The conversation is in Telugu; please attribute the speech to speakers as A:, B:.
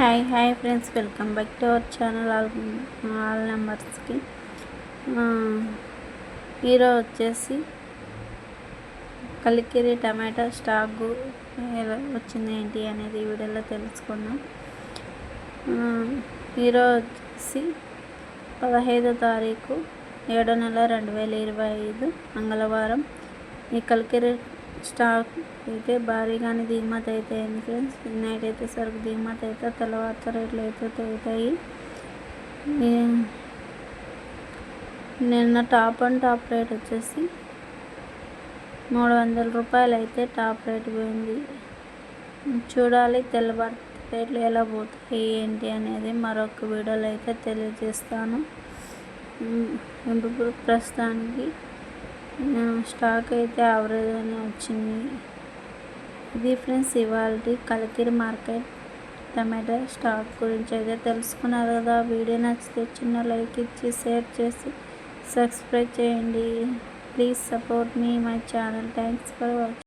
A: Hi hi friends welcome back to our channel all all నెంబర్స్కి హీరో వచ్చేసి కలికిరి టమాటా స్టాక్ ఎలా వచ్చింది ఏంటి అనేది ఈ వీడియోలో తెలుసుకున్నాం హీరో వచ్చేసి పదహైదో తారీఖు ఏడో నెల రెండు వేల ఇరవై ఐదు మంగళవారం ఈ కలికిరి స్టాక్ అయితే భారీగానే దిగుమతి అవుతాయి ఫ్రెండ్స్. నైట్ అయితే సరుకు దిగుమతి అయితే తర్వాత రేట్లు అయితే తగ్గుతాయి. నిన్న టాప్ అండ్ టాప్ రేట్ వచ్చేసి మూడు వందల రూపాయలు అయితే టాప్ రేట్ పోయింది. చూడాలి తెల్లవారు రేట్లు ఎలా పోతాయి ఏంటి అనేది మరొక వీడియోలో అయితే తెలియజేస్తాను. ఇప్పుడు ప్రస్తుతానికి స్టాక్ అయితే యావరేజ్గానే వచ్చింది. ఇది ఫ్రెండ్స్ ఇవాళ కలకిరి మార్కెట్ టమాటా స్టాక్ గురించి అయితే తెలుసుకున్నారు కదా. వీడియో నచ్చితే చిన్న లైక్ ఇచ్చి షేర్ చేసి సబ్స్క్రైబ్ చేయండి. Please support me my channel thanks for watching